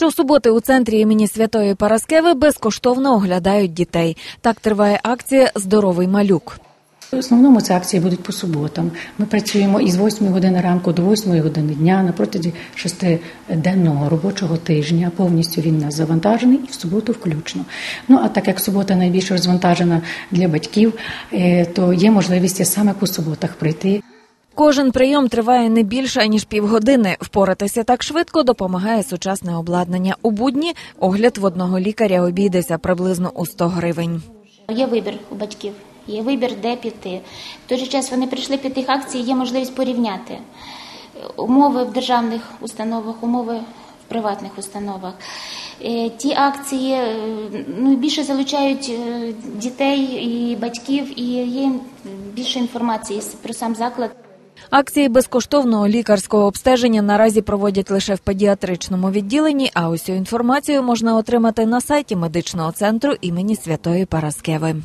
Щосуботи у центрі імені Святої Параскеви безкоштовно оглядають дітей. Так триває акція Здоровий малюк. В основному ці акції будуть по суботам. Ми працюємо із 8 години ранку до 8 години дня на протязі шестиденного робочого тижня. Повністю він нас завантажений і в суботу включно. Ну а так як субота найбільш розвантажена для батьків, е, то є можливість саме по суботах прийти. Кожен прийом триває не більше ніж півгодини. Впоратися так швидко допомагає сучасне обладнання. У будні огляд в одного лікаря обійдеться приблизно у 100 гривень. Є вибір у батьків, є вибір, де піти. В той же час вони прийшли під тих акцій, є можливість порівняти умови в державних установах, умови в приватних установах. Е, Ті акції е, ну, більше залучають е, дітей і батьків, і є більше інформації про сам заклад. Акції безкоштовного лікарського обстеження наразі проводять лише в педіатричному відділенні. А усю інформацію можна отримати на сайті медичного центру імені Святої Параскеви.